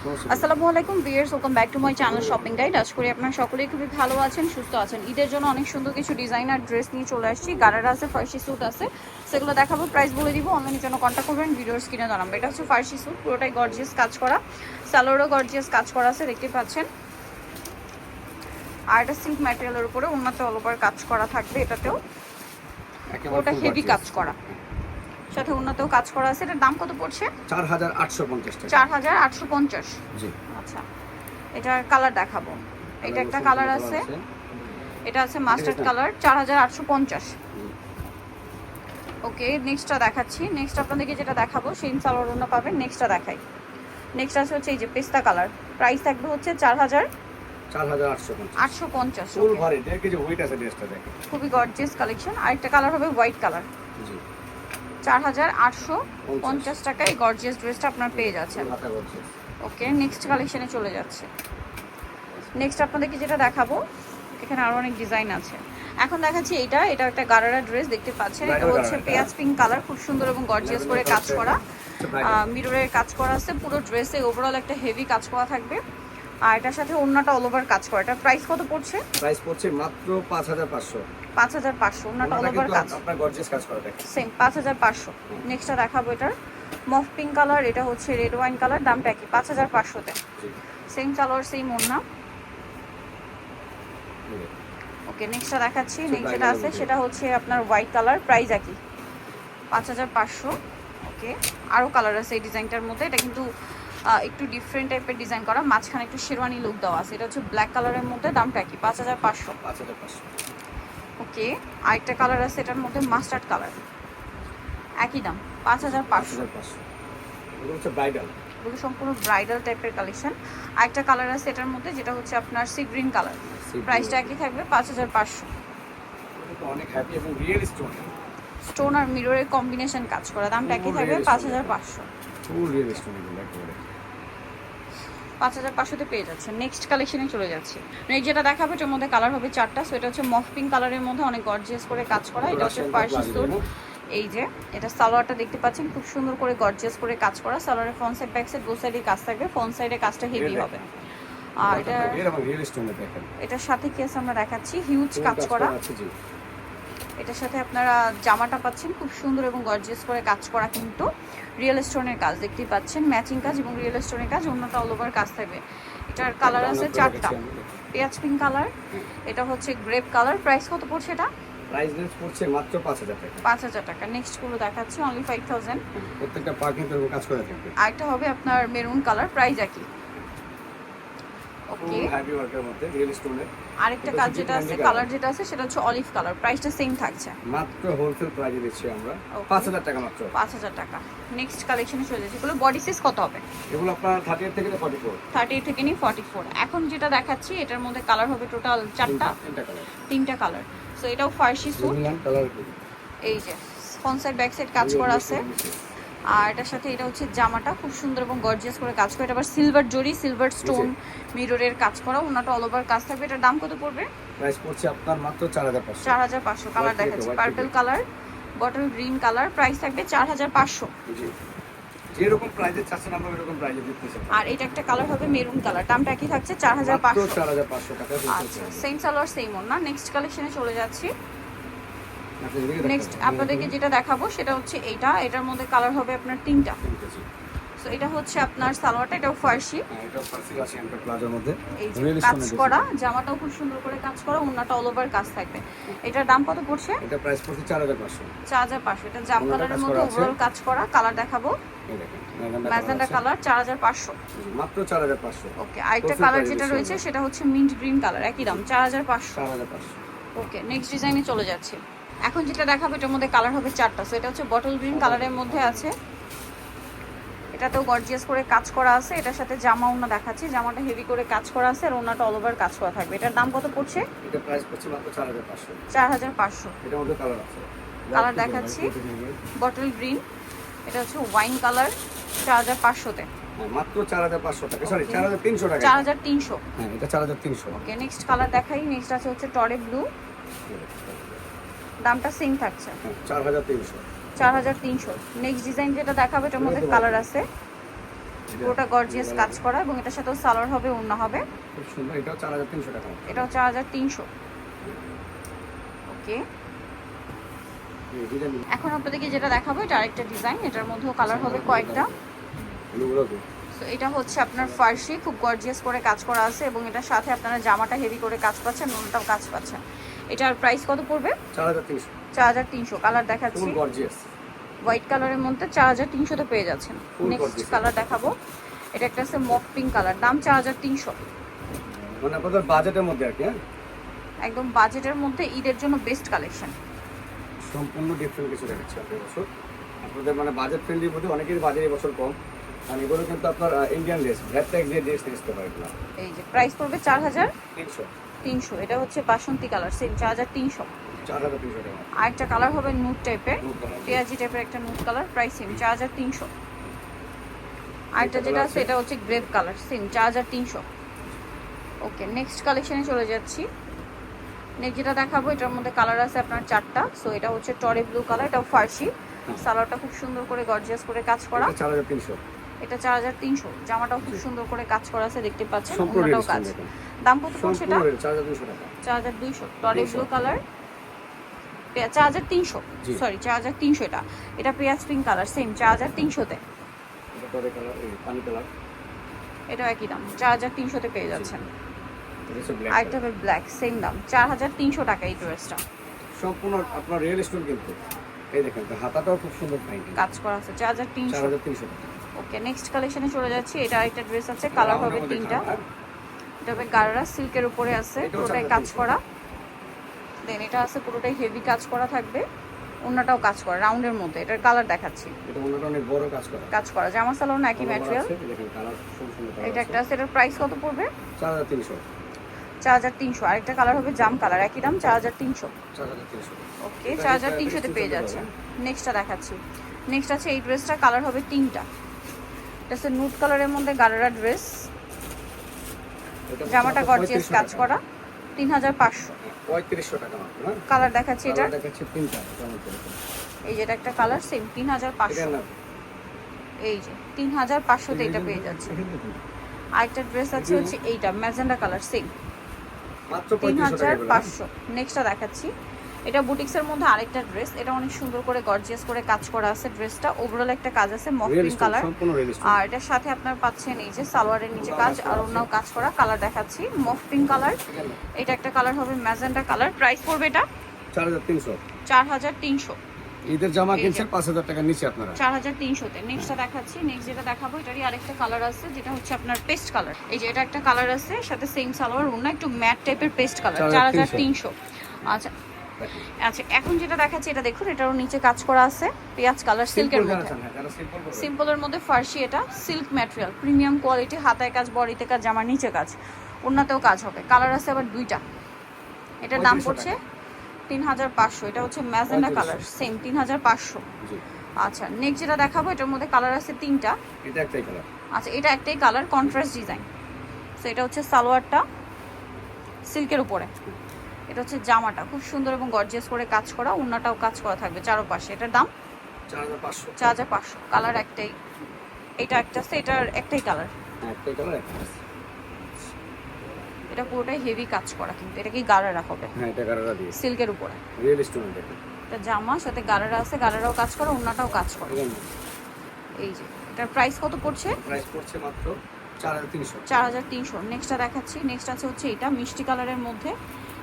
আসসালামু আলাইকুম viewers welcome back to my channel shopping guide আজ করি আপনারা সকলেই খুবই ভালো আছেন সুস্থ আছেন। ঈদের জন্য অনেক সুন্দর কিছু ডিজাইনার ড্রেস নিয়ে চলে আসছি। গারারা আছে ফার্সি স্যুট আছে। সেগুলো দেখাবো প্রাইস বলে দিব অনলাইনের জন্য কন্ট্যাক্ট করবেন ভিডিওর স্ক্রিনে জানাব। এটা হচ্ছে ফার্সি স্যুট পুরোটাই গর্জিয়াস কাজ করা। স্যালোরও গর্জিয়াস কাজ করা আছে দেখতে পাচ্ছেন। আর এটা সিল্ক ম্যাটেরিয়ালের উপরে উন্নত অল ওভার কাজ করা থাকবে এটাতেও। ওটা হেভি কাজ করা। সাথে উন্নত কাজ করা আছে। এটার দাম কত পড়ছে? চার হাজার আটশো পঞ্চাশ টাকা। চার হাজার আটশো পঞ্চাশ। জি। আচ্ছা। এটার কালার দেখাবো। এটা একটা কালার আছে। এটা আছে মাস্টার্ড কালার চার হাজার আটশো পঞ্চাশ। ওকে নেক্সটটা দেখাচ্ছি। নেক্সট আপনাদেরকে যেটা দেখাবো সেই সালোয়ার অন্য পাবেন নেক্সটটা দেখাই। নেক্সট আছে হচ্ছে এই যে পেস্তা কালার। প্রাইস থাকবে হচ্ছে চার হাজার চার হাজার আটশো পঞ্চাশ। আটশো পঞ্চাশ ফুল ভারী কেজি ওয়েট আছে ড্রেসটা দেখে খুবই গর্জিয়াস কালেকশন আরেকটা কালার হবে হোয়াইট কালার জি। চার হাজার আটশো পঞ্চাশ টাকায় গর্জিয়াস ড্রেসটা আপনার পেয়ে যাচ্ছেন। ওকে নেক্সট কালেকশনে চলে যাচ্ছে। নেক্সট আপনাদেরকে যেটা দেখাবো এখানে আরও অনেক ডিজাইন আছে। এখন দেখাচ্ছি এটা এটা একটা গারারা ড্রেস দেখতে পাচ্ছেন। এটা হচ্ছে পেঁয়াজ পিঙ্ক কালার খুব সুন্দর এবং গর্জিয়াস করে কাজ করা। মিররের কাজ করা আছে পুরো ড্রেসে ওভারঅল একটা হেভি কাজ করা থাকবে। আর এটার সাথে অন্যটা অল ওভার কাজ করা। এটা প্রাইস কত পড়ছে? প্রাইস পড়ছে মাত্র পাঁচ হাজার পাঁচশো। পাঁচ হাজার পাঁচশো অন্যটা অল ওভার কাজ। আপনার গর্জিয়াস কাজ করা দেখে সেম পাঁচ হাজার পাঁচশো। নেক্সটটা দেখাবো এটার। মফ পিঙ্ক কালার এটা হচ্ছে রেড ওয়াইন কালার দামটা কি পাঁচ হাজার পাঁচশোতে। সেম কালার সেম ওড়না। জি। ওকে নেক্সটটা দেখাচ্ছি। So, নেক্সট যেটা আছে সেটা হচ্ছে আপনার হোয়াইট কালার প্রাইস একই। পাঁচ হাজার পাঁচশো। ওকে আরও কালার আছে এই ডিজাইনটার মধ্যে। এটা কিন্তু একটু ডিফারেন্ট টাইপের ডিজাইন করা। মাঝখানে একটু শেরওয়ানি লুক দেওয়া আছে। এটা হচ্ছে ব্ল্যাক কালারের মধ্যে দামটা কি পাঁচ হাজার পাঁচশো। ওকে আরেকটা কালার আছে এটার মধ্যে মাস্টার্ড কালার একই দাম পাঁচ হাজার পাঁচশো। ব্রাইডাল এগুলো সম্পূর্ণ ব্রাইডাল টাইপের কালেকশন আরেকটা কালার আছে এটার মধ্যে যেটা হচ্ছে আপনার সি গ্রিন কালার প্রাইসটা একই থাকবে পাঁচ হাজার পাঁচশো। অনেক হ্যাপি এবং রিয়েল স্টোন স্টোন আর মিররের কম্বিনেশন কাজ করা। দামটা একই থাকবে পাঁচ হাজার। পাঁচশো। স্টোন পাঁচ হাজার পাঁচশোতে পেয়ে যাচ্ছে। নেক্সট কালেকশনে চলে যাচ্ছে। নেক্সট যেটা দেখাবে এটার মধ্যে কালার হবে চারটা। সো এটা হচ্ছে মফ পিঙ্ক কালারের মধ্যে অনেক গর্জিয়াস করে কাজ করা। এটা হচ্ছে স্যুট দেবো। এই যে এটা সালোয়ারটা দেখতে পাচ্ছেন খুব সুন্দর করে গর্জিয়াস করে কাজ করা। সালোয়ারের ফ্রন্ট সাইড ব্যাক সাইড দু সাইডে কাজ থাকবে। ফ্রন্ট সাইডে কাজটা হেভি হবে। আর এটা স্টোনে এটার সাথে কি আছে আমরা দেখাচ্ছি? হিউজ কাজ করা। এটার সাথে আপনারা জামাটা পাচ্ছেন খুব সুন্দর এবং গর্জিয়াস করে কাজ করা কিন্তু রিয়েল স্টোনের কাজ দেখতেই পাচ্ছেন ম্যাচিং কাজ এবং রিয়েল স্টোনের কাজ অন্যটা অল ওভার কাজ থাকবে। এটার কালার আছে চারটা। পেঁয়াজ পিঙ্ক কালার এটা হচ্ছে গ্রেপ কালার প্রাইস কত পড়ছে এটা? প্রাইস রেঞ্জ পড়ছে মাত্র টাকা। নেক্সটগুলো দেখাচ্ছি অনলি প্রত্যেকটা কাজ করে থাকবে। আরেকটা হবে আপনার মেরুন কালার প্রাইস একই। ওকে ফুল ওয়ার্কের মধ্যে রিয়েল স্টোনের আরেকটা কাজ যেটা আছে কালার যেটা আছে সেটা হচ্ছে অলিভ কালার প্রাইসটা সেম থাকছে। মাত্র হোলসেল দিচ্ছি আমরা। হাজার টাকা মাত্র। পাঁচ হাজার টাকা। নেক্সট কালেকশনে চলে যাচ্ছে। এগুলো বডি সাইজ কত হবে? এগুলো আপনার থেকে ফর্টি ফোর থার্টি থেকে এখন যেটা দেখাচ্ছি এটার মধ্যে কালার হবে টোটাল চারটা? তিনটা কালার তিনটা কালার সো এটাও ফার্সি কালার এই যে সাইড ব্যাক সাইড কাজ করা আছে। আর এটার সাথে এটা হচ্ছে জামাটা খুব সুন্দর এবং গর্জিয়াস করে কাজ করে। এটা আবার সিলভার জরি সিলভার স্টোন মিররের কাজ করা ওনাটা অল ওভার কাজ থাকবে। এটার দাম কত পড়বে? প্রাইস পড়ছে আপনার মাত্র চার হাজার পাঁচশো। চার হাজার পাঁচশো কালার White দেখাচ্ছি purple colour bottle green colour price থাকবে চার হাজার পাঁচশো। জি যেরকম প্রাইজে চাচ্ছেন আমরা এরকম প্রাইজে দিতেছি আর এটা একটা কালার হবে মেরুন কালার দামটা একই থাকছে চার হাজার মাত্র পাঁচশো। চার হাজার পাঁচশো টাকা আচ্ছা সেম সালোয়ার সেম ওর না নেক্সট কালেকশনে চলে যাচ্ছি। নেক্সট আপনাদেরকে যেটা দেখাবো সেটা হচ্ছে এইটা। এটার মধ্যে কালার হবে আপনার তিনটা। সো এটা হচ্ছে আপনার সালোয়ারটা এটাও ফার্সি। হ্যাঁ, এটা ফার্সি প্লাজার মধ্যে। কাজ করা জামাটাও খুব সুন্দর করে কাজ করা ওনাটা অল ওভার কাজ থাকবে। এটার দাম কত পড়ছে? এটা প্রাইস পড়ছে চার হাজার পাঁচশো। চার হাজার পাঁচশো। এটা জাম কালারের মধ্যে ওভারঅল কাজ করা কালার দেখাবো। ম্যাজেন্ডা কালার চার হাজার পাঁচশো। আছে। জি, মাত্র চার হাজার পাঁচশো। ওকে আরেকটা কালার যেটা রয়েছে সেটা হচ্ছে মিন্ট গ্রিন কালার একই দাম চার হাজার পাঁচশো। চার হাজার পাঁচশো। ওকে নেক্সট ডিজাইনে চলে যাচ্ছে। এখন যেটা দেখাবো এটার মধ্যে কালার হবে চারটা। সো এটা হচ্ছে বটল গ্রিন কালারের মধ্যে আছে। এটাতেও গর্জিয়াস করে কাজ করা আছে। এটার সাথে জামা ওনা দেখাচ্ছি। জামাটা হেভি করে কাজ করা আছে আর ওনাটা অল ওভার কাজ করা থাকবে। এটার দাম কত পড়ছে? এটা প্রাইস পড়ছে মাত্র চার হাজার পাঁচশো। চার হাজার পাঁচশো। এটার মধ্যে কালার আছে। Colour দেখাচ্ছি। বটল গ্রিন এটা হচ্ছে ওয়াইন কালার চার হাজার পাঁচশোতে। হ্যাঁ, মাত্র চার হাজার পাঁচশো টাকা। Sorry Okay. চার হাজার তিনশো টাকা। চার হাজার তিনশো। হ্যাঁ এটা চার হাজার তিনশো। ওকে নেক্সট কালার দেখাই। নেক্সট আছে হচ্ছে টরে ব্লু দামটা সেম থাকছে। হ্যাঁ, চার হাজার তিনশো। চার হাজার তিনশো। নেক্সট ডিজাইন যেটা দেখাবে এটার মধ্যে কালার আছে। পুরোটা গর্জিয়াস কাজ করা এবং এটার সাথেও সালোয়ার হবে ওড়না হবে। খুব সুন্দর এটাও চার হাজার তিনশো টাকা এটাও চার হাজার তিনশো। ওকে এখন আপনাদেরকে যেটা দেখাবো এটা আরেকটা ডিজাইন এটার মধ্যেও কালার হবে কয়েকটা। এগুলো তো তো এটা হচ্ছে আপনার ফার্সি খুব গর্জিয়াস করে কাজ করা আছে এবং এটার সাথে আপনারা জামাটা হেভি করে কাজ পাচ্ছেন নুনটাও কাজ পাচ্ছেন এটার প্রাইস কত পড়বে? চার হাজার তিনশো। কালার দেখাচ্ছি। হোয়াইট কালারের মধ্যে চার হাজার তিনশোতে পেয়ে যাচ্ছেন। নেক্সট কালার দেখাবো। এটা একটা আছে মক পিঙ্ক কালার দাম চার হাজার তিনশো। মানে আপনাদের বাজেটের মধ্যে আর কি হ্যাঁ? একদম বাজেটের মধ্যে ঈদের জন্য বেস্ট কালেকশন সম্পূর্ণ ডিফারেন্ট কিছু দেখাচ্ছি আপনার বছর আপনাদের মানে বাজেট ফ্রেন্ডলির মধ্যে অনেকেরই বাজেট এবছর কম। কারণ এগুলো কিন্তু আপনার ইন্ডিয়ান ড্রেস ভ্যাট ট্যাক্স দিয়ে ড্রেস নিতে পারে এগুলো এই যে প্রাইস পড়বে চার হাজার। তিনশো। তিনশো। এটা হচ্ছে বাসন্তী কালার সেম চার হাজার তিনশো। টাকা। আরেকটা কালার হবে নুট টাইপের পেঁয়াজি টাইপের একটা নুট কালার প্রাইস সেম চার হাজার তিনশো। আরেকটা একটা যেটা আছে? এটা হচ্ছে গ্রেপ কালার সেম চার হাজার তিনশো। ওকে নেক্সট কালেকশনে চলে যাচ্ছি। নেক্সট যেটা দেখাবো এটার মধ্যে কালার আছে আপনার চারটা। সো এটা হচ্ছে টরে ব্লু কালার এটাও ফার্সি সালোয়ারটা খুব সুন্দর করে গর্জিয়াস করে কাজ করা। চার হাজার তিনশো। এটা চার হাজার তিনশো জামাটাও খুব সুন্দর করে কাজ করা আছে দেখতে পাচ্ছেন কাজ দাম কত পড়ছে এটা চার হাজার চার হাজার দুইশো টরে ব্লু কালার চার হাজার তিনশো সরি চার হাজার তিনশো এটা এটা পেঁয়াজ পিঙ্ক কালার সেম চার হাজার তিনশোতে এটা এটাও একই দাম চার হাজার তিনশোতে পেয়ে যাচ্ছেন আরেকটা হবে ব্ল্যাক সেম দাম চার হাজার তিনশো টাকা এই ড্রেসটা সম্পূর্ণ আপনার রিয়েল স্টোন কিন্তু এই দেখেন হাতাটাও খুব সুন্দর কাজ করা আছে চার হাজার চার তিনশো হাজার তিনশো টাকা ওকে নেক্সট কালেকশনে চলে যাচ্ছি। এটা আরেকটা ড্রেস আছে কালার হবে তিনটা। এটা হবে গারারা সিল্কের উপরে আছে পুরোটাই কাজ করা। দেন এটা আছে পুরোটাই হেভি কাজ করা থাকবে। অন্যটাও কাজ করা রাউন্ডের মধ্যে। এটার কালার দেখাচ্ছি। এটা অন্যটা অনেক বড় কাজ করা। কাজ করা জামা সালোয়ার একই ম্যাটেরিয়াল এটা একটা আছে এটার প্রাইস কত পড়বে? চার হাজার তিনশো। চার হাজার তিনশো। আরেকটা কালার হবে জাম কালার একই দাম চার হাজার তিনশো। ওকে চার হাজার তিনশোতে পেয়ে যাচ্ছে নেক্সটটা দেখাচ্ছি। নেক্সট আছে এই ড্রেসটা কালার হবে তিনটা। এটা হচ্ছে নুট কালারের মধ্যে গারারা ড্রেস জামাটা গর্জিয়াস কাজ করা তিন হাজার পাঁচশো। পঁয়ত্রিশশো টাকা কালার দেখাচ্ছি এটা। এই যে এটা একটা কালার সেম তিন হাজার পাঁচশো এই যে তিন হাজার পাঁচশোতে এটা পেয়ে যাচ্ছে। আরেকটা ড্রেস আছে হচ্ছে এইটা ম্যাজেন্ডা কালার সেম তিন হাজার পাঁচশো। নেক্সটটা দেখাচ্ছি। এটা বুটিক্সের মধ্যে আরেকটা ড্রেস। এটা অনেক সুন্দর করে গর্জিয়াস করে কাজ করা আছে ড্রেসটা। ওভারঅল একটা কাজ আছে মফ পিঙ্ক কালার আর এটার সাথে আপনার পাচ্ছেন এই যে সালোয়ারের নিচে কাজ আর অন্যও কাজ করা কালার দেখাচ্ছি। মফ পিঙ্ক কালার এটা একটা কালার হবে ম্যাজেন্ডা কালার প্রাইস পড়বে এটা? চার হাজার তিনশো। চার হাজার তিনশো। ঈদের জামা কিনছেন পাঁচ হাজার টাকা নিচে আপনারা। চার হাজার তিনশোতে। নেক্সটটা দেখাচ্ছি। নেক্সট যেটা দেখাবো এটারই আরেকটা কালার আছে যেটা হচ্ছে আপনার পেস্ট কালার এই যে এটা একটা কালার আছে সাথে সেম সালোয়ার অন্য একটু ম্যাট টাইপের পেস্ট কালার চার হাজার 4,300 তিনশো। আচ্ছা আচ্ছা এখন যেটা দেখাচ্ছি এটা দেখুন এটারও নিচে কাজ করা আছে পেঁয়াজ কালার সিল্কের মধ্যে। সিম্পলের মধ্যে ফার্সি এটা সিল্ক ম্যাটেরিয়াল প্রিমিয়াম কোয়ালিটি হাতায় কাজ বডিতে কাজ জামার নিচে কাজ অন্যতেও কাজ হবে। কালার আছে আবার দুইটা। এটার দাম 3500 পড়ছে তিন হাজার পাঁচশো এটা হচ্ছে ম্যাজেন্ডা কালার সেম তিন হাজার পাঁচশো। আচ্ছা নেক্সট যেটা দেখাবো এটার মধ্যে কালার আছে তিনটা। এটা একটাই কালার আচ্ছা এটা একটাই কালার কন্ট্রাস্ট ডিজাইন সো এটা হচ্ছে সালোয়ারটা সিল্কের উপরে। এটা হচ্ছে জামাটা। খুব সুন্দর এবং গর্জিয়াস করে কাজ করা অন্যটাও কাজ করা থাকবে চারোপাশে। এটার দাম? চার হাজার পাঁচশো। কালার একটাই। এটা একটা আছে এটার একটাই কালার। হ্যাঁ একটাই কালার এটা পুরোটাই হেভি কাজ করা কিন্তু। এটা কি গারারা হবে? হ্যাঁ এটা কালারটা দিয়ে। সিল্কের উপরে। রিয়েল স্টোন এটা। জামা সাথে গারারা আছে গারারাও কাজ করে অন্যটাও কাজ করে। এই যে এটার প্রাইস কত পড়ছে? প্রাইস পড়ছে মাত্র চার হাজার তিনশো। চার হাজার তিনশো। নেক্সটটা দেখাচ্ছি। নেক্সট আছে হচ্ছে এটা মিষ্টি কালারের মধ্যে।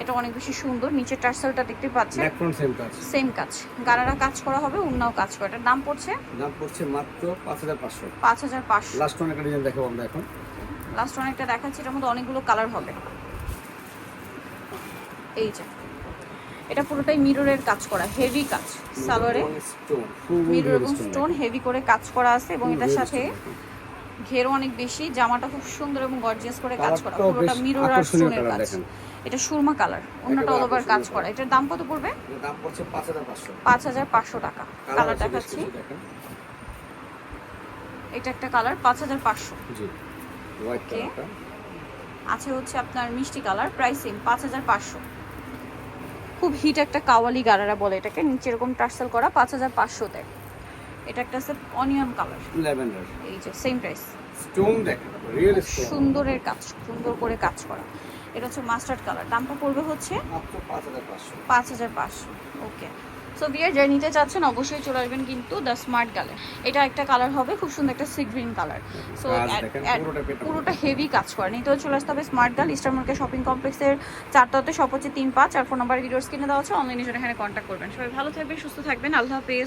এটা অনেক বেশি সুন্দর। নিচে টার্সেলটা দেখতে পাচ্ছেন। ব্যাক ফ্রন্ট সেম কাজ। সেম কাজ। গারারা কাজ করা হবে উন্নাও কাজ করে। এটার দাম পড়ছে? দাম পড়ছে মাত্র পাঁচ হাজার পাঁচশো। পাঁচ হাজার পাঁচশো। লাস্ট ওয়ান একটা ডিজাইন দেখাবো আমরা এখন। লাস্ট অনেকটা দেখাচ্ছি এটার মধ্যে অনেকগুলো কালার হবে। এই যে। এটা পুরোটাই মিররের কাজ করা হেভি কাজ। সালোয়ারে মিরর এবং স্টোন হেভি করে কাজ করা আছে এবং এটার সাথে ঘেরও অনেক বেশি জামাটা খুব সুন্দর এবং গর্জিয়াস করে কাজ করা। পুরোটা মিরর আর স্টোনের কাজ। এটা সুরমা কালার অন্যটা অল ওভার কাজ করা। এটার দাম কত পড়বে? দাম পড়ছে পাঁচ হাজার পাঁচশো। পাঁচ হাজার পাঁচশো টাকা। কালার দেখাচ্ছি। এটা একটা কালার পাঁচ হাজার পাঁচশো। জি হোয়াইট. কালারটা আছে হচ্ছে আপনার মিষ্টি কালার প্রাইসিং পাঁচ হাজার পাঁচশো। খুব হিট একটা কাওয়ালি গারারা বলে এটাকে নিচে এরকম টার্সেল করা পাঁচ হাজার পাঁচশোতে। এটা একটা আছে অনিয়ন কালার ল্যাভেন্ডার এই যে সেম প্রাইস স্টোন দেখেন রিয়েল স্টোন সুন্দরের কাজ সুন্দর করে কাজ করা। এটা হচ্ছে মাস্টার্ড কালার দামটা পড়বে হচ্ছে পাঁচ হাজার পাঁচশো। ওকে সো বিয়ার যারা নিতে চাচ্ছেন অবশ্যই চলে আসবেন কিন্তু দ্য স্মার্ট কালার এটা একটা কালার হবে খুব সুন্দর একটা সি গ্রিন কালার সো পুরোটা হেভি কাজ করে। নিতেও চলে আসতে হবে স্মার্ট গার্ল ইস্টার মার্কেট শপিং কমপ্লেক্সের চারটাতে সব হচ্ছে তিন পাঁচ। আর ফোন নাম্বার ভিডিওস কিনে দেওয়া আছে। অনলাইনে জন্য এখানে কন্ট্যাক্ট করবেন। সবাই ভালো থাকবেন সুস্থ থাকবেন। আল্লাহ হাফেজ।